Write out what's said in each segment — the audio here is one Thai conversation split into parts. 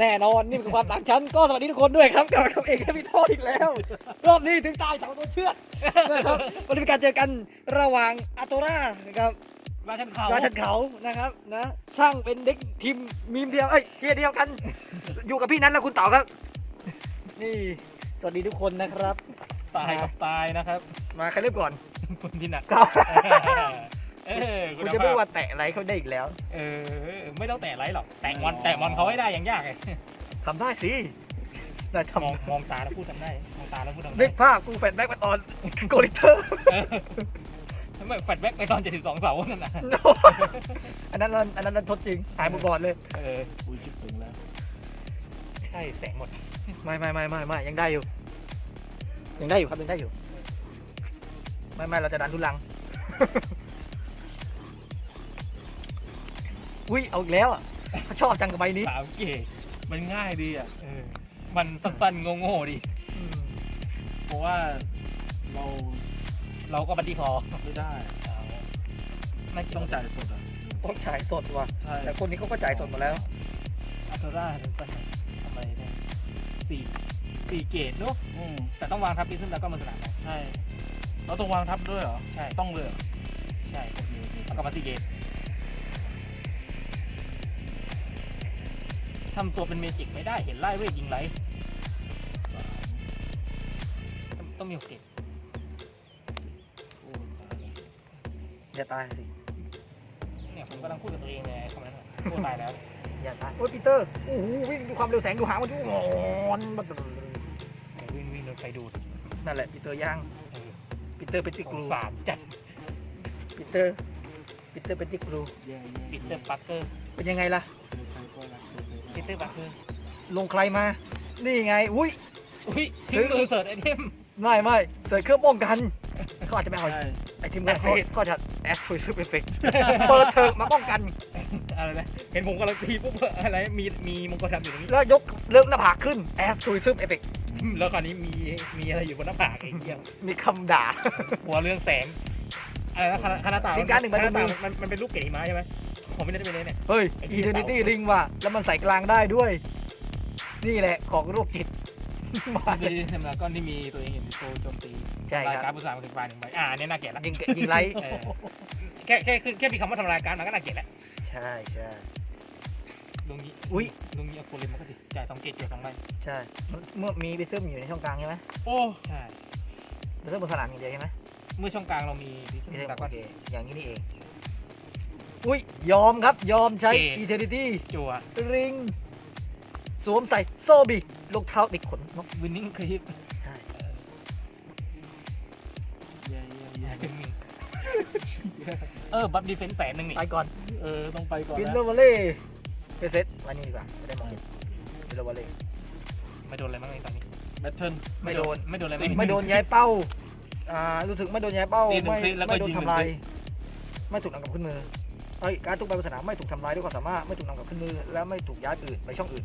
แน่นอนนี่คือความต่างชั้นก็สวัสดีทุกคนด้วยครับกลับมากับเอกพิโทษอีกแล้ว รอบนี้ถึงตายจากตัวเชือดนะครับวันนี้เป็นการเจอกันระหว่างอาโตรานะครับราชันเขาราชันเขานะครับนะช่างเป็นเด็กทีมมีมเดียวเอ้ยเทียร์เดียวกัน อยู่กับพี่นัทและคุณเต๋าครับ นี่สวัสดีทุกคนนะครับตายกับตายนะครับ มาใครเริ่มก่อนคุณพี่นัทครับ เออคุณจะไม่ว่าแตะอะไรเขาได้อีกแล้ว เออ ไม่ต้องแตะไรหรอก แตะมอนแตะมอนเขาให้ได้ยังยากเลยทำได้สิได้มองทำมองตาแล้วพูดทำได้มองตาแล้วพูดทำนึได้กภาพกูแฟนแบ็กมาตอนโกลิเตอร์เออไม่แฟลชแบ็กไปตอน 72 เสานั่นน่ะอันนั้นเราอันนั้นเราทดจริงหายหมดก่อนเลย เอออุ้ยชิบถึงแล้ว ใช่ แสงหมด ไม่ไม่ไม่ไม่ไม่ยังได้อยู่ ยังได้อยู่ครับยังได้อยู่ ไม่ไม่เราจะดันทุลัง อุ้ยเอาอีกแล้วอะเขาชอบจังกับใบนี้ สามเกตมันง่ายดีอะเออมันสั้นๆโง่ๆดิอืมเพราะว่าเราเราก็บัดดี้พอไม่ได้ไม่ต้ต้อองงจ่าจ่ายยสดอะต้องจ่ายสดว่ะใช่แต่คนนี้เขาก็จ่ายสดหมดแล้ว อัลตร้าสั้นๆทำไมเนี่ยสี่สี่เกตเนอะอืมแต่ต้องวางทับปีซึ่งแล้วก็มาสนามนะใช่เราต้องวางทับด้วยเหรอ ใช่ต้องเลยเหรอใช่แล้วก็มาสี่เกต ทำตัวเป็นเมจิกไม่ได้เห็นไล่เวทยิงไรต้องต้องมีหกเกตโอ้ตายแล้วอย่าตายสิเนี่ยผมกำลังพูดกับตัวเองเลยคำนั้นอะพูดตายแล้วอย่าตายโอ้ยปีเตอร์โอ้โหวิ่งดูความเร็วแสงดูหางมันดูงอนมันวิ่งวิ่งโดนไฟดูดนั่นแหละปีเตอร์ย่างเออปีเตอร์เป็นติสกงรูสารจัดปีเตอร์ปีเตอร์เป็นติกรูแย่แย่ปีเตอร์ปักเกอร์เป็นยังไงล่ะใครก็รัก เธอปีเตอร์ปักเกอร์ลงใครมา นี่ไง อุ้ย อุ้ยทิ้งมือเสิร์ชไอเทมไม่ไม่เสิร์ชเครื่องป้องกัน เขาอาจจะไม่เอาใช่ไอทีมงานเขาก็จะแอดคุยซูเปอร์เฟกเปิดเถิกมาป้องกัน อะไรนะ เห็นผมกำลังตีปุ๊บอะไร มีมีมงกุฎดำอยู่ตรงนี้ แล้วยกเลิกหน้าผากขึ้นแอสทูริซึมเอฟเฟกแล้วคราวนี้มีมีอะไรอยู่บนหน้าผากไอ้เหี้ยมีคำด่าหัวเรื่องแสงอะไรนะคณะคณะตาทิ้งการ์ดหนึ่งใบบนมือคณะตามันมันเป็นลูกเกดหิมะใช่ไหม ผมไม่ได้เป็นเลยเนี่ย เฮ้ยไอ้ที่อีเทอร์นิตี้ริงว่ะ แล้วมันใส่กลางได้ด้วย นี่แหละของโรคจิตมาดีสำหรับก้อนที่มีตัวเองเห็นโซโจมตีใช่รายคการรับผู้สาวมันเป็นปลายหนึ่งใบอ่าเนี่ยน่าเกลียดละยิงยิงไลท์เออแค่แค่คือแค่มีคำว่าทำรายการมันก็น่าเกลียดแล้วใช่ใช่ ลุงนี้อุ๊ย ลุงนี้เอาโคเลมมันก็ดิจ่ายสองเกตเกี่ยวสองใบใช่เมื่อมีบิซึมอยู่ในช่องกลางใช่ไหมโอ้ใช่บิซึมบนสนามอย่างเดียวใช่ไหมเมื่อช่องกลางเรามีดิสบิซึมดากโออนเคอย่างนี้นี่เอง อุ้ยยอมครับยอมใช้ เกอีเทอร์นิตี้จัวริง สวมใส่โซบิรองเท้าเด็กขนนก วินนิ่งคลิปใช่แย่แย่แย่เออ บัฟดีเฟนส์แสนหนึ่งนี่ไปก่อนเออ ต้องไปก่อนกินนะโรวาเล่เซตไว้นี่ดีกว่าไม่ได้มองเห็นกินโรวาเล่ ไม่โดนอะไรบ้างเลยตอนนี้ แบทเทิลไม่โดน ไม่โดนอะไรบ้าง ไม่โดนย้ายเป้า อ่า รู้สึกไม่โดนย้ายเป้า ตีหนึ่งไม่คลิกแล้วก็ไม่โดนยิงหนึ่งทำลาคยลิก ไม่ถูกนำกลับขึ้นมือ เอ้ยการทุกใบบนสนามไม่ถูกทำลายด้วยความสามารถไม่ถูกนำกลับขึ้นมือและไม่ถูกย้ายอื่นไปช่องอื่น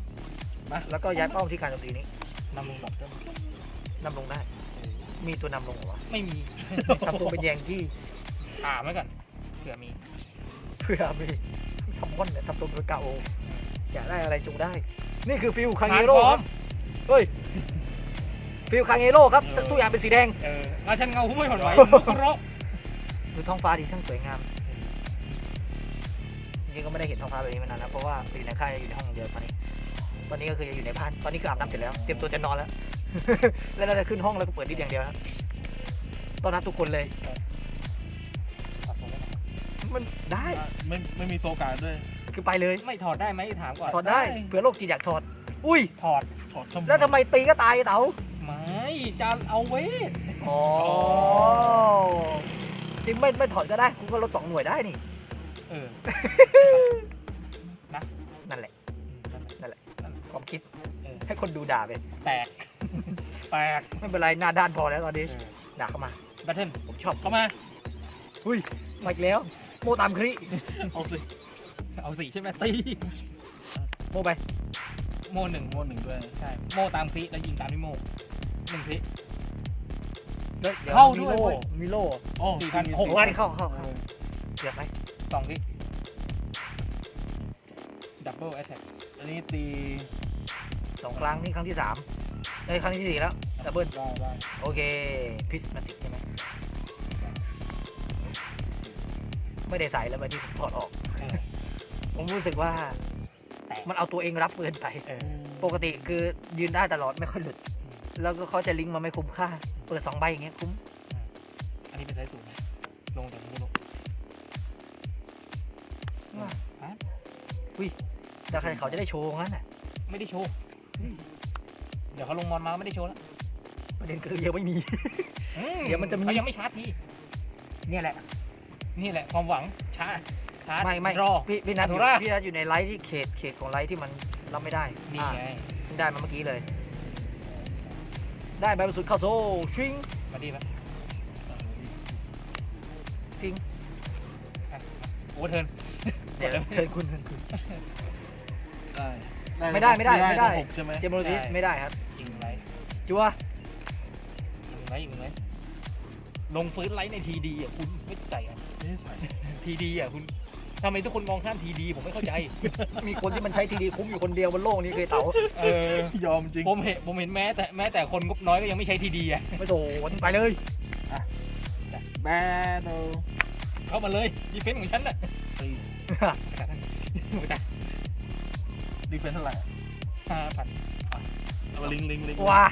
มาแล้วก็ย้ายเป้าที่การโจมตีนี้นำลงบอกเติมนำลงได้ มีตัวนำลงเหรอวะไม่มีทำตัวเป็นแยงที่ถามไว้ก่อนเผื่อมีเพื่อมีซัมมอนเนี่ยทำตัวเป็นกาโออยากได้อะไรจงได้ นี่คือฟิลคางเงโร่ครับเฮ้ยฟิลคางเงโร่ครับทุกอย่างเป็นสีแดงเออราชันเงาหุ้มไม่หวั่นไหวเพราะดูท้องฟ้าดีช่างสวยงาม จริงๆก็ไม่ได้เห็นท้องฟ้าแบบนี้มานานแล้วเพราะว่าอยู่ในค่ายอยู่ในห้องเดียวตอนนี้ตอนนี้ก็คืออยู่ในบ้านตอนนี้คืออาบน้ำเสร็จแล้วเตรียมตัวจะนอนแล้ว แล้วเราจะขึ้นห้องแล้วก็เปิดดิสอย่างเดียวครับต้อนรับทุกคนเลย มันได้ไม่ไม่มีโซการ์ดด้วยคือไปเลย ไม่ถอดได้ไหมถามก่อนถอดได้เผื่อโรคจิตอยากถอด อุ้ยถอดถอดแล้วทำไมตีก็ตายไอ้เต๋าไม่จะเอาเวทอ๋อจริงไม่ไม่ถอดก็ได้กูก็ลดสองหน่วยได้นี่เออนั่นแหละ นั่นแหละความคิดเออให้คนดูด่าไป แตก แตก ไม่เป็นไร หน้าด้านพอแล้วตอนนี้ ด่าเข้ามาแบทเทิลผมชอบเข้ามามาอีกแล้ว โมตามคลิเอาสิ เอาสี่ใช่ไหมตี โมไป โมหนึ่งโมหนึ่งด้วย ใช่ โมตามคลิแล้วยิงตามด้วยโมหนึ่งคลิดี๋ยวเข้าด้วยมีโล่เว้ยมีโล่โอ้สี่พันมีหกโอ้ยเข้าเข้าเอเข้าอเกือบไปสองคลิ ดับเบิลแอตแทกอันนี้ตีสองครั้งนี่ครั้งที่สามเอ้ยครั้งที่สี่แล้วดับเบิลได้ได้โอเคพิสมาติกใช่ไหมไม่ได้ใส่แล้วไปที่ผมถอดออกเออผมรู้สึกว่าแตกมันเอาตัวเองรับเกินไปเออปกติคือยืนได้ตลอดไม่ค่อยหลุด แล้วก็เขาจะลิงก์มาไม่คุ้มค่า เปิดสองใบอย่างเงี้ยคุ้ม อันนี้เป็นไซส์สูงนะลงจากมือลงว่าอะ แต่ใครเขาจะได้โชว์งั้นน่ะ ไม่ได้โชว์ เดี๋ยวเขาลงมอนมาไม่ได้โชว์แล้วประเด็นคือยังไม่มี อืเดี๋ยวมันจะมี เขายังไม่ชาร์จที เนี่ยแหละ นี่แหละความหวังชาร์จชาร์จไม่ไม่รอ พี่พี่นัทอยู่อัลโทราพี่นัทอยู่ในไลท์ที่เขตเขตของไลท์ที่มันรับไม่ได้นี่อ่าไงเพิ่งได้มาเมื่อกี้เลย ได้ใบบรรสุดเข้าโซ่ชิงมาดีไหมชิงอะโอเวอร์เทิร์น เดี๋ยวกดเลยเชิญคุณเชิญคุณ ได้ไม่ได้ไม่ได้ไม่ได้หกใช่ไหมเจมโรซิสไม่ได้ครับยิงไลท์จัวยิงไลท์ยิงไลท์ลงฟื้นไลท์ในทีดีอะคุณไม่ใส่อะไม่ได้ใส่ทีดีอะคุณทำไมทุกคนมองข้ามทีดีผมไม่เข้าใจ มีคนที่มันใช้ทีดีคุ้มอยู่คนเดียวบนโลกนี้เคยเต๋าเออยอมจริง ผมเห็นผมเห็นแม้แต่แม้แต่คนงบน้อยก็ยังไม่ใช้ทีดีอะไม่โดนไปเลยแบดโดเข้ามาเลยดีเฟนส์ของฉันน่ะตีไม่ได้ดีเฟนเท่าไหร่ห้าพันเอาลิงก์ลิงก์ลิงก์ว้า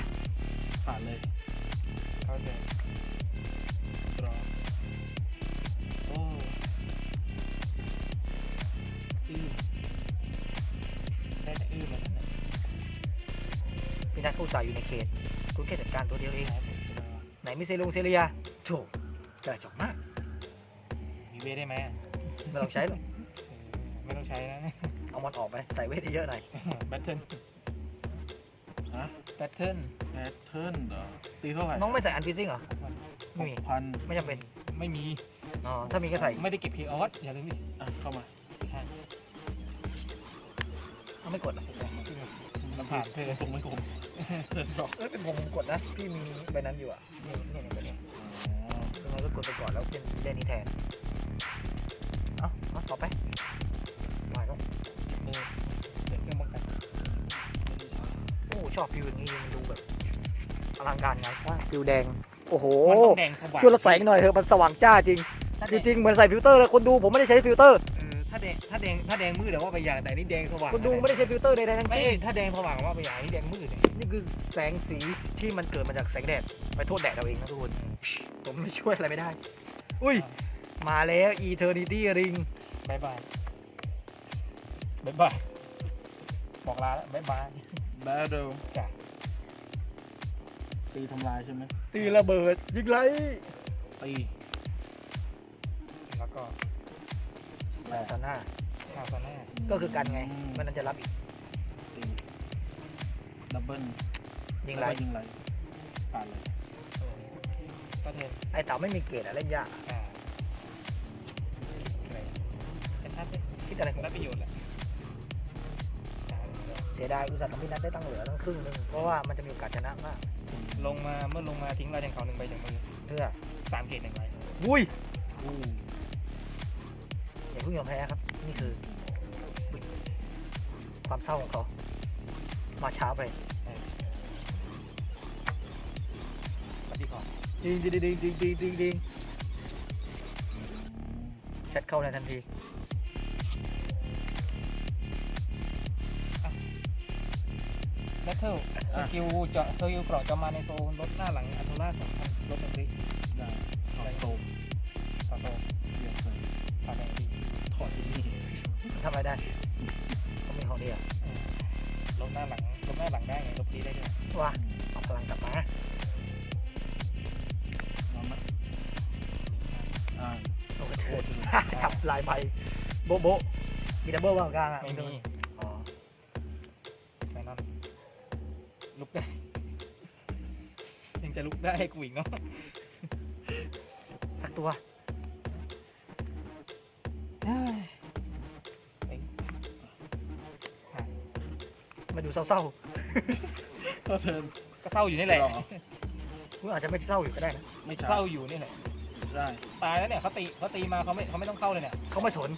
ผ่านเลยเขาจะรอโอ้อื้อได้แต่อื้อมาแล้วนะพี่นัทผู้สายอยู่ในเขต คุณแค่จัดการตัวเดียวเอง ไหนมีเซรุงเซเรียโถกระจอกมาก มีเวทได้ไหมอะไม่ต้องใช้หรอกเออไม่ต้องใช้นะ เอามันออกไป ใส่เวทเยอะๆหน่อยแบทเทิลฮะแบทเทิลแพทเทิร์นเหรอตีเท่าไหร่น้องไม่ใส่อันฟิซซิ่งเหรอหไม่มีกพันไม่จำเป็น ไม่มี อ๋อ ถ้ามีก็ใส่ไม่ได้เก็บเพย์ออสอย่าลืมดิอะเข้ามาเอาไม่กดอะมันผ่านเธอคงไม่คมเทิร์นดอกเอ้ยเป็นผมกดนะ พี่มีใบนั้นอยู่อะนี่นี่นี่ใบนี้ยังไงก็กดไปก่อนแล้วเป็นเล่นนี้แทน เอาเอาต่อไป ชอบฟิวอย่างนี้มันดูแบบอลังการงานสร้างฟิวแดง โอ้โหมันต้องแดงสว่างช่วยลดแสงหน่อยเถอะมันสว่างจ้าจริง ถ้าจแดงริงๆเหมือนใส่ฟิลเตอร์เลยคนดูผมไม่ได้ใช้ฟิลเตอร์เออถ้าแดงถ้าแดงถ้าแดงมืดแต่ว่าไปอย่างแต่นี่แดงสว่างคนดูไม่ได้ใช้ฟิลเตอร์ใดๆทั้งไม่สิ้นถ้าแดงสว่างว่าไปอย่างนี่แดงมืดเนี่ยนี่คือแสงสีที่มันเกิดมาจากแสงแดดไปโทษแดดเอาเองนะทุกคนผมไม่ช่วยอะไรไม่ได้ อุ้ยมาแล้ว Eternity Ring บายบายบายบายบอกลาแล้วบายบาย แบดโดจ้ะตีทำลายใช่ไหมตีระเบิด ยิงไรตีแล้วก็แซนหน้าชาซาน่าก็คือกันไง มันนั้นจะรับอีกตีดับเบิลยิงไรแล้วก็ยิงไรผ่านเลยก็เทนไอ้เต่าไม่มีเกรดอะเล่นยากอ่าอะไรเป็นท่าเป็นคิดอะไรของได้ประโยชน์แหละเสียดายอุตส่าห์ทำพี่นัทได้ตั้งเหลือตั้งครึ่งหนึงเพราะว่ามันจะมีโอกาสชนะมากลงมาเมื่อลงมาทิ้งลายแดงเขาหนึ่งใบจากมือเพื่อสามเกตหนึ่งใบอุ้ยอู้อย่าเพิ่งยอมแพ้ครับ นี่คืออุ๊ยความเศร้าของเขา มาช้าไปมาดีก่อนดิงดิงดิงดิงดิงดิงดิงแชทเข้าในทันที แบทเทิลสกิลเจาะสกิลเกราะจะมาในโซนลดหน้าหลังอันโทล่าสองพันลดหนึ่งริได้ถอดโตต่อโซนเรียบเลยผ่านแดงดีถอดที่นี่ทำอะไรได้เขามีของดีอะลดหน้าหลังลดหน้าหลังได้ไงลบดีได้ด้วยว่าเอาพลังกลับมานอนไหมอ่าโอ้โหเถิโคดตรเลยจับลายใบโบะโบะมีดับเบิลว่างกลางอะไม่มี ได้ให้กูอีกเนาะสักตัวมาดูเศร้าก็เทิร์นก็เศร้าอยู่นี่แหละรอๆคุณอาจจะไม่เศร้าอยู่ก็ได้นะไม่เศเศร้าร้าอยู่นี่แหละได้ตายแล้วเนี่ยเขาตีเขาตีมาเขาไม่เขาไม่ต้องเข้าเลยเนี่ยเขาไม่สน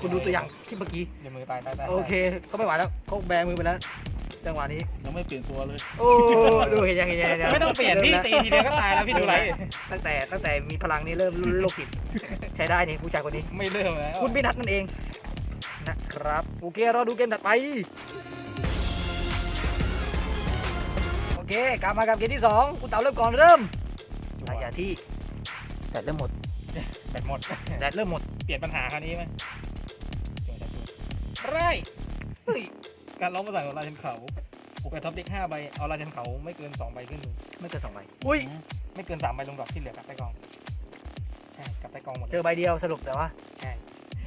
คุณดูตัวอย่างที่เมื่อกี้ เดี๋ยวมือตายตายตายโอเคเขาไม่ไหวแล้วเขาแบมือไปแล้ว จังหวะนี้ยังไม่เปลี่ยนตัวเลย โอ้ดูเห็นยังเห็นยังเห็นยังไม่ต้องเปลี่ยนพี่ตีทีเดียวก็ตายแล้วพี่ดูไรตั้งแต่ตั้งแต่มีพลังนี้เริ่มโลกจิตใช้ได้นี่ผู้ชายคนนี้ ไม่เริ่มแล้วคุณพี่นัทนั่นเองนะครับโอเคเราดูเกมถัดไปโอเคกลับมากับเกมที่สองคุณเต๋าเริ่มก่อนเริ่มหลังจากที่แดดเริ่มหมดแบตหมดแดดเริ่มหมดเปลี่ยนปัญหาคราวนี้ไหมจวดจวดไรเฮ้ย การร้องภาษาของราชันเขาปกติท็อปเด็กห้าใบ เอาราชันเขาไม่เกินสองใบขึ้นมือไม่เกินสองใบอุ้ย ไม่เกินสามใบลงดอกที่เหลือกลับใต้กอง ใช่ กลับใต้กองหมดเจเลอยใบเดียวสรุปแต่ว่า ใช่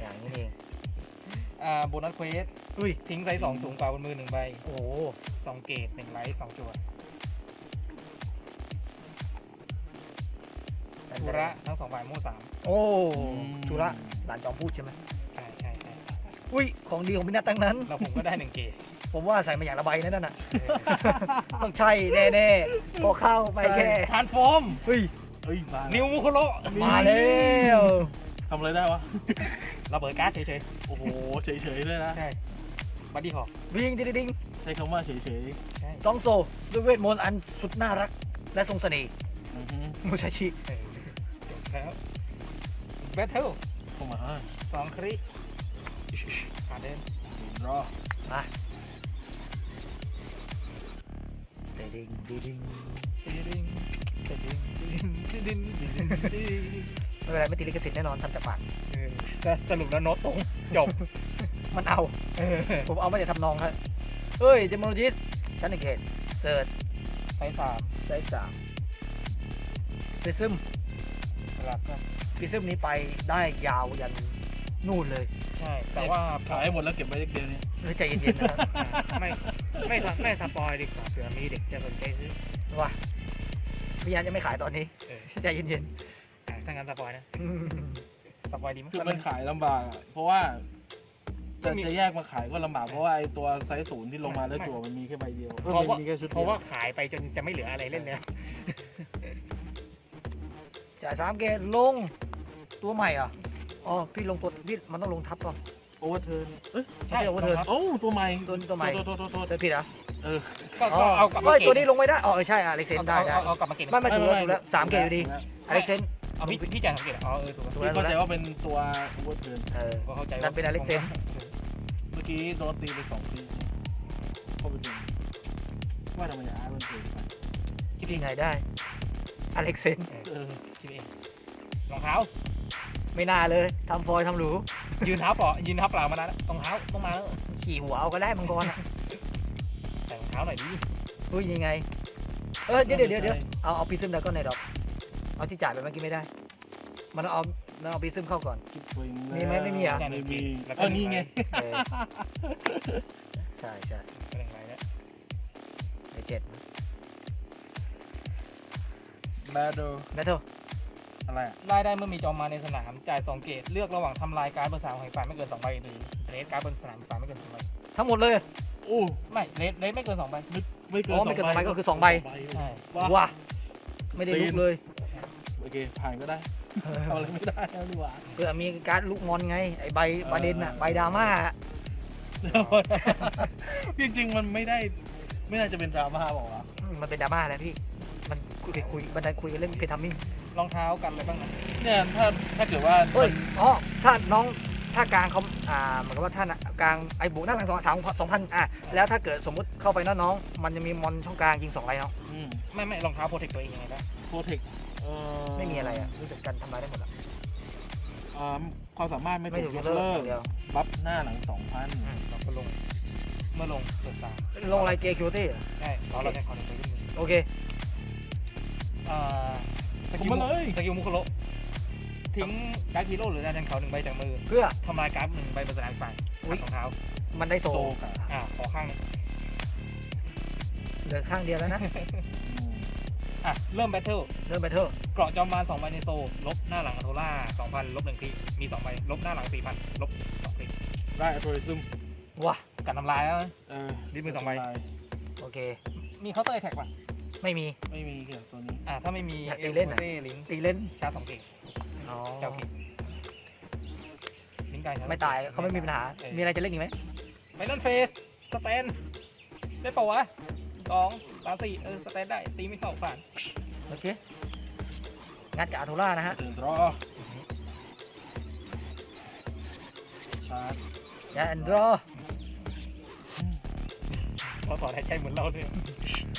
อย่างนี้เอง อ่าโบนัสเควสอุ้ย ทิ้งไซส์สองสูงกว่าบนมือหนึ่งใบโอ้โหสองเกตหนึ่งไลท์สองจั่วชูระทั้งสองฝ่ายโม่สามโอ้ชุระหลานจอมพูดใช่ไหมใช่ใช่ใช่ อุ้ยของดีของพี่นัทตั้งนั้นแล้วผมก็ได้หนึ่งเกตผมว่าใส่มาอย่างละใบนั่นน่ะ ต้องใช่แน่ๆพอเข้าไปแค่ทานโฟมเฮ้ยเอ้ยมานิวมุโคโรมาแล้วทำอะไรได้วะเราเปิดการ์ดเฉยโอ้โห เฉยๆเลยนะๆใช่บัดดี้หอกวิ่งดิดิงใช้คำว่าเฉยใช่ต้องโซด้วยเวทมนต์อันสุดน่ารัก และทรงเสน่ห์ๆอือฮึมุชาชิเออจบแล้วแบทเทิลเข้ามาสองคริ ผ่านเดินรอมาดิดิงดิดิงตีดิงตีดิงตีดิงตีดิงตีดิงตีดิงไม่เป็นไรไม่ติดลิขสิทธิ์แน่นอนทำจากปากเออก็สรุปแล้วโน้ตตรงจบ มันเอาเออผมเอามาจากทำนองครับเฮ้ยเจมโมโลจิสชั้นหนึ่งเกตเซิร์ชไซส์สามไซส์สามฟิซึมสลับก็ฟิซึมนี้ไปได้ยาวยัน นู่นเลยใช่ แต่ว่าขายให้หมดแล้วเก็บไว้เด็กเดียวนี้เฮ้ยใจเย็นๆนะครับไม่ไม่ไม่สปอยดีกว่าเผื่อมีเด็กจะสนใจซื้อว่าพี่ยันยังไม่ขายตอนนี้เออใจเย็นอะถ้างั้นสปอยนะๆอืมสปอยดีไหมคือมันขายลำบากอะเพราะว่าจะก็มีจะแยกมาขายก็ลำบากเพราะว่าไอตัวไซส์ศูนย์ที่ลงมาแล้วจั่วมันมีแค่ใบเดียวออเพราะว่า มีแค่ชุดเพเดียวราะว่าขายไปจนจะไม่เหลืออะไรเล่นแล้วจ่ายสามเกตลงตัวใหม่เหรอะ อ๋อพี่ลงตัวพี่มันต้องลงทับก่อน โอเวอร์เทิร์นเอ้ยใช่ overturn โอ้ตัวใหม่ตัวนี้ตัวใหม่ตัวตัวตัวตัวเจอผิดเหรอเออก็ก็เอากลับมาเฮ้ยเก็บตัวนี้ลงไม่ได้อ๋อเออใช่อะเล็กเซนได้ได้เอาเอากลับมาเก็บไม่ไม่ถูกแล้วถูกแล้วสามเกตอยู่ดีอเล็กเซน เอาพี่พี่จ่ายสังเกตอ๋อเออถูกถูแล้วกแล้วพี่เข้าใจว่าเป็นตัวโอเวอร์เทิร์นเออ ก็เข้าใจนั่นเป็นอเล็กเซน เมื่อกี้โดนตีไปสองทีเข้าไปถึงว่าทำไมอาร์ตมันเปลี่ยนไปคิดยังไงได้อเล็กเซนเออคิดเองรองเท้า ไม่น่าเลยทำฟอยล์ทำหรูยืนเท้าเปล่ายืนเท้าเปล่ามานานแล้วรองเท้าต้องมาแล้วขี่หัวเอาก็ได้มังกรอะใส่รองเท้าหน่อยดิอุ้ยยังไง เออเดี๋ยวเดี๋ยวเดี๋ยวเดี๋ยวเอาเอาปีซึมดาก้อนในดอก เอาที่จ่ายไปเมื่อกี้ไม่ได้ มันเอามันเอาปีซึมเข้าก่อนคิดไปมีไหมไม่มีเหรอ ไม่มีเออนี่ไง เออใช่ใช่เป็นยังไงเนี่ยในเจ็ดแบดโดแมทเทิล อะไรอะรายได้เมื่อมีจอมมาในสนาม จ่ายสองเกตเลือกระหว่างทำลายการ์ดบนสนามของอีกฝ่ายไม่เกินสองใบหรือเลสการ์ดบนสนามอีกฝ่ายไม่เกินสองใบทั้งหมดเลยโอ้ไม่เลสเลสไม่เกินสองใบ ไม่เกินอ๋อไม่เกินสองใบก็คือสองใบใช่ว้าว้าไม่ได้ลุกเลยโอเคผ่านก็ได้ทำอะไรไม่ได้แล้วดีกว่าเผื่อมีการดลุกงอนไงไอใบประเด็นอะใบดราม่าอะจริงๆมันไม่ได้ไม่น่าจะเป็นดราม่าบอกว่าอืมมันเป็นดราม่าแล้วพี่ มันคุยไปคุยบันไดคุยกันเรื่องเพทัมมิ่ง รองเท้ากันอะไรบ้างนะเนี่ยถ้าถ้าเกิดว่าเอ้ยอ๋อถ้าน้องถ้ากลางเขาอ่าเหมือนกับว่าท่านอะกลางไอ้บุกหน้ากลางสองสามสองพันอะแล้วถ้าเกิดสมมุติเข้าไปน้องน้องมันจะมีมอนช่องกลางยิงสองไรเนาะอืมไม่ไม่รองเท้าโปรเทคตัวเองยังไงได้โปรเทคเอ่อไม่มีอะไรอะรู้จักกันทำลายได้หมดอะเอ่อความสามารถไม่ไม่ถูถูกกยยกกเลิเลิกอกย่างเดียวบัฟหน้าหลังสองพันเราก็ลงเมื่อลงเปิดตาลงอะไรเกย์คิวตี้ใช่เราเราใช้คอนไปขึ้นมือโอเคอ่าส ผกิมลมาเลย สกิลมุคโรทิ้งดาร์คฮีโร่หรือดาร์กเขาหนึ่งใบจากมือเพื่อ ทำลายการ์ดหนึ่งใบบนสนามอีกฝ่ายอุ๊ยรองเท้ามันได้โซโซกะอ่าขอข้างหนึงเหลือข้างเดียวแล้วนะอืมอะเริ่มแบทเทิลเริ่มไปเถอะเกราะจอมมารสองใบในโซลบหน้าหลังอัโทล่าสองพันลบหนึ่งคลิมีสองใบลบหน้าหลังสี่พันลบสองคลิได้อัตโริซึมว้ากันทำลายแล้วนะ เออดิ้นมือสองใบ โอเค มีเคาน์เตอร์แท็กป่ะ ไม่มี ไม่มีเกี่ยวกับตัวนี้ อ่าถ้าไม่มีอยากตีเล่นอะเต้ลิงตีเล่นชาร์จสองเก่งอ๋อเจ้าเก่งลิงก์กายชร์จไม่ตายเขาไม่มีปัญหามีอะไรจะเล่นอีกไหมไฟนอลเฟสสเตนได้เปล่าวะสองสามสี่เออสแตนได้ตีไม่เข้าผ่านโอเคงัดกับอาโทล่านะฮะตื่นรอชาร์จอย่าอันรอพอถอนหายใจเหมือนเราเลย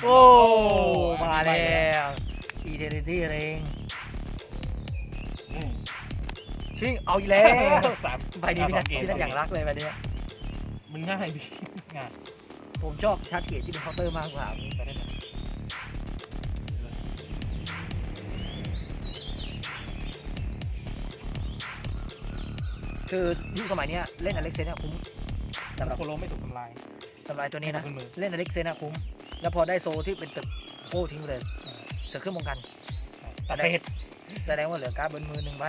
โอ้อันนี้มาไปแล้แล้ววอีเทนิตี้เองอืมชิงเอาอีกแล้วสามไปดีพี่นัทพี่นัทอย่างรักเลยไปเนี้ยมันง่ายดีงานผมชอบชาร์จเกียร์ที่เป็นเคาน์เตอร์มากกว่าไปได้ไหมคือยุคสมัยเนี้ยเล่นอเล็กเซนเนี่ยคุ้มสำหรับโคโลไม่ถูกทำลายสำหรับตัวนี้นะขึ้นมือเล่นอเล็กเซนนะคุ้ม แล้วพอได้โซที่เป็นตึกโก้ทิ้งไปเลยเสือเครื่องป้องกันใช่ตัดเฟสแสดงว่าเหลือการ์ดบนมือหนึ่งใบ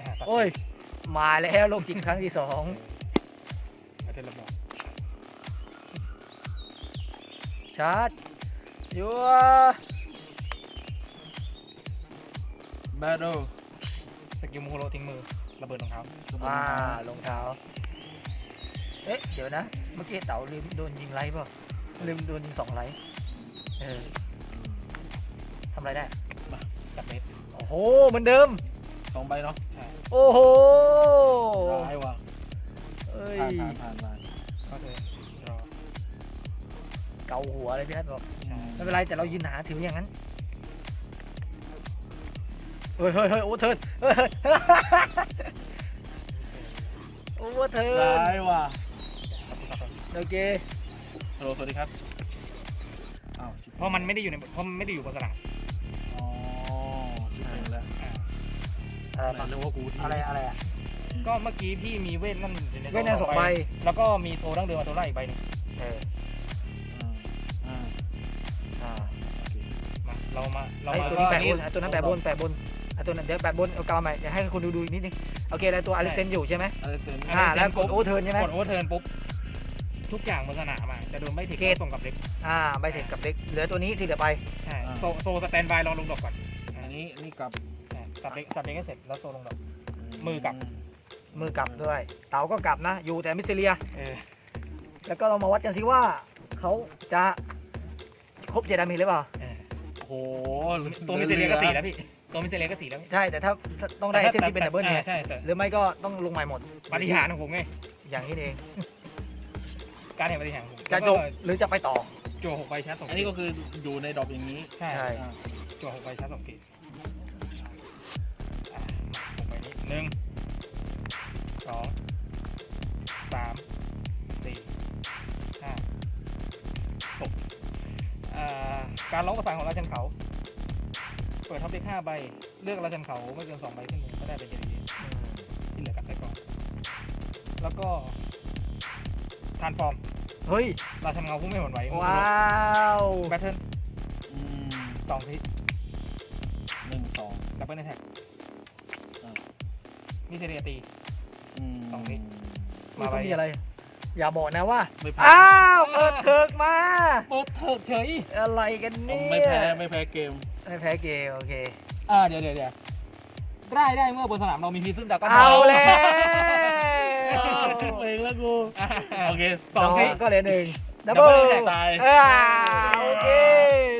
อ่าตัดเฟสโอ้ย มาแล้วโลกจริงครั้งที่สองประเทศระเบิดชาร์จยัวแบทเทิลสกิลโมโคโลทิ้งมือระเบิดรองเท้าอ่ารองเท้า เอ๊ะ เดี๋ยวนะ เมื่อกี้เต๋าลืมโดนยิงไลท์เปล่ะ ลืมโดนยิงสองไลท์เออทำอะไรได้จับเฟสโอ้โหเหมือนเดิม สองใบเนาะใช่โอ้โหได้ว่ะเอ้ยผ่านผ่านผ่านผ่านก็คือรอเกาหัวเลยพี่นัทบอกใช่ไม่เป็นไรแต่เรายืนหาถืออย่างนั้นเฮ้ยเฮ้ยเฮ้ยโอ้เทิร์นเฮ้ยเฮ้ยโอ้เทิร์นได้ว่ะโอเค ฮัลโหลสวัสดีครับอ้าวชิบเพราะมันไม่ได้อยู่ในเพราะมันไม่ได้อยู่บนสนามอ๋อชิบหายแล้วอ่าอะไรอะไรมาเรียกว่ากูที่อะไรอะไรอะก็เมื่อกี้พี่มีเวทนั่นอยู่ในเวทนั่นสองใบแล้วก็มีโทดั้งเดิมมาตัวไล่อีกใบหนึงเอออ่าอ่าอ่าโอเคมาเรามาเราไอ้มาตัวนี้แปะบก็นไอ้ตัวนั้นแปะบนแปะบนไอ้ตัวนั้นเดี๋ยวแปะบนเอากาวมาเดี๋ยวให้คุณดูดูอีกนิดนึงโอเคแล้วตัวอเล็กเซนอยู่ใช่ไหมอะไรเต็มอ่าแล้วกดโอเทิร์นใช่ไหมกดโอเวอร์เทิร์นปุ๊บ ทุกอย่างบนสนามอะจะโดนไม่เทคเกต ส่งกับเด็กอ่าใบเสร็จกับเด็กเหลือตัวนี้ที่เหลือไป ใช่โซโซสแตนบายรอลงดอกก่อนอันนี้นี่กลับใช่สับเด็กสับเด็กให้เสร็จแล้วโซลงดอก มือกลับ มือกลับด้วย เต๋าก็กลับนะ อยู่แต่มิสเซเลีย เออแล้วก็เรามาวัดกันสิว่า เขาจะครบเจดามีหรือเปล่า เออโอ้โหตัวมิสเซเลียก็สี่แล้วพี่ตัวมิสเซเลียก็สี่แล้วใช่ แต่ถ้าถ้าต้องได้ไอเทมที่เป็นดับเบิลไงอ่าใช่แต่หรือไม่ก็ต้องลงใหม่หมดปาฏิหาริย์ของผมไงอย่างนี้เอง การเห็นปาฏิหาริย์ของผมจะจบหรือจะไปต่อ จั่วหกใบชาร์จสองอันนี้ก็คืออยู่ในดรอปอย่างนี้ใช่ใช่ อ่าจั่วหกใบชาร์จสองเกตอะหกใบนี้หนึ่งสองสามสี่ห้าหกอ่าการร้องประสานของราชันเขา เปิดท็อปเด็กห้าใบ เลือกราชันเขาไม่เกินสองใบขึ้นมือก็ได้เป็นเจดีอืมที่เหลือกลับได้ก่อน แล้วก็ทานฟอร์ม เฮ้ย ราชันเงาผู้ไม่หวั่นไหวว้าวแบทเทิลอืมสองทีหนึ่งสองดับเบิลแท็กอ่ามิเซเรียตีอืมสองนิดมามาใบมีอะไร อย่าบอกนะว่า ไม่แพ้อ้าวเปิดเถิกมา เปิดเถิดเฉยอะไรกันผเนี่มยไม่แพ้ไม่แพ้เกม ไม่แพ้เกมโอเค อ่าเดี๋ยวเดี๋ยวเดี๋ยวได้ได้เมื่อบนสนามเรามีพีซึมดักก็เอาแล้ว จุ๊บเองแล้วกูโอเคสองทีก็เหลือหนึ่ง ดับ Double เบิลตาย อ่าโอเค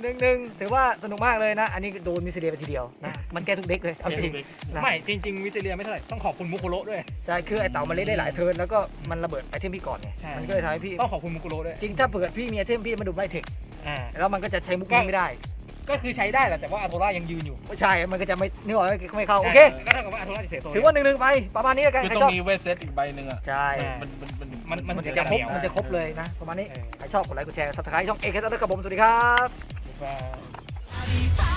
หนึ่งหนึ่งถือว่าสนุกมากเลยนะ อันนี้โดนมิสเซียไปทีเดียวนะมันแก้ทุกเด็กเลยเอาจริงนะไม่จริงๆมิเซเรียไม่เท่าไหร่ต้องขอบคุณมุคุโรด้วย ใช่คือไอ้เต่ามันเล่นได้หลายเทิร์นแล้วก็มันระเบิดไอเทมพี่ก่อนไงใช่ มันก็เลยทำให้พี่ต้องขอบคุณมุคุโรด้วยจริงถ้าเปิดพี่มีไอเทมพี่มาดูไบเทคอ่าแล้วมันก็จะใช้มุกนี้ไม่ได้ ก็คือใช้ได้แหละแต่ว่าอาโทร่ายังยืนอยู่ไม่ใช่ มันก็จะไม่นึกออกไหมไม่เข้า โอเค ก็เท่ากับว่าอาโทร่าจะเสียโซนถือว่าหนึ่งหนึ่งไป ประมาณนี้แล้วกันคือใครต้อชอบงมีเวทเซตอีกใบหนึ่งอะ ใช่ มันมันมันมันมันมันถึงจะจะครบเหนียวมันจะครบเลยนะ ประมาณนี้เออใครชอบกดไลค์กดแชร์สับสไครต์ช่องเอเคสแล้วกับผม สวัสดีครับ ว่า Bye.